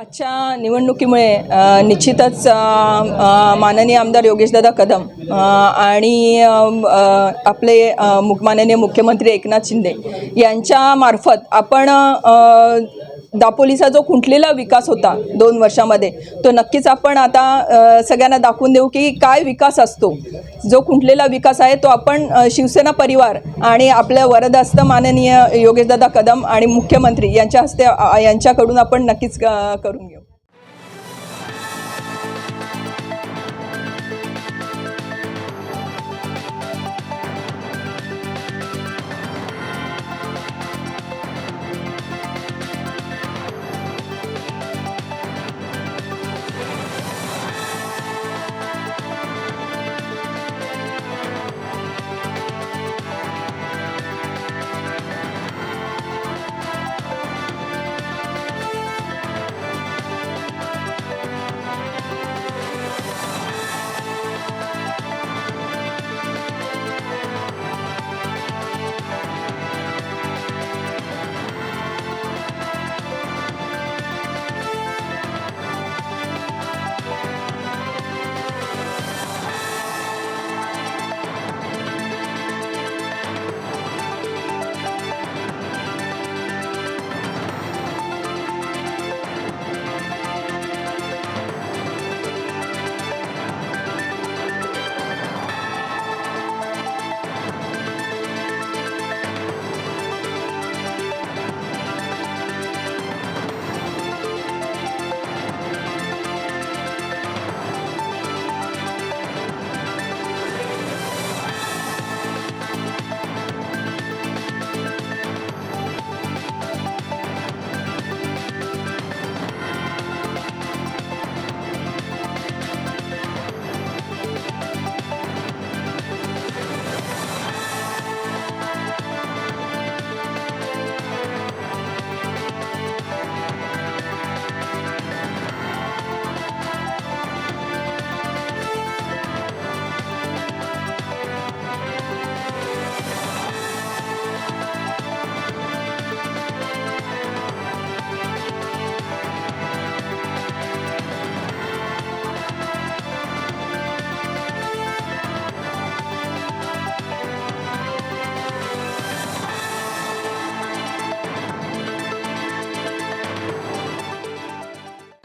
आजच्या निवडणुकीमुळे निश्चितच माननीय आमदार योगेशदादा कदम आणि आपले मुख माननीय मुख्यमंत्री एकनाथ शिंदे यांच्यामार्फत आपण दापोलीचा जो खुंटलेला विकास होता दोन वर्षामध्ये तो नक्कीच आपण आता सगळ्यांना दाखवून देऊ की काय विकास असतो. जो खुंटलेला विकास आहे तो आपण शिवसेना परिवार आणि आपल्या वरदहस्त माननीय योगेशदादा कदम आणि मुख्यमंत्री यांच्या हस्ते यांच्याकडून आपण नक्कीच sorunum.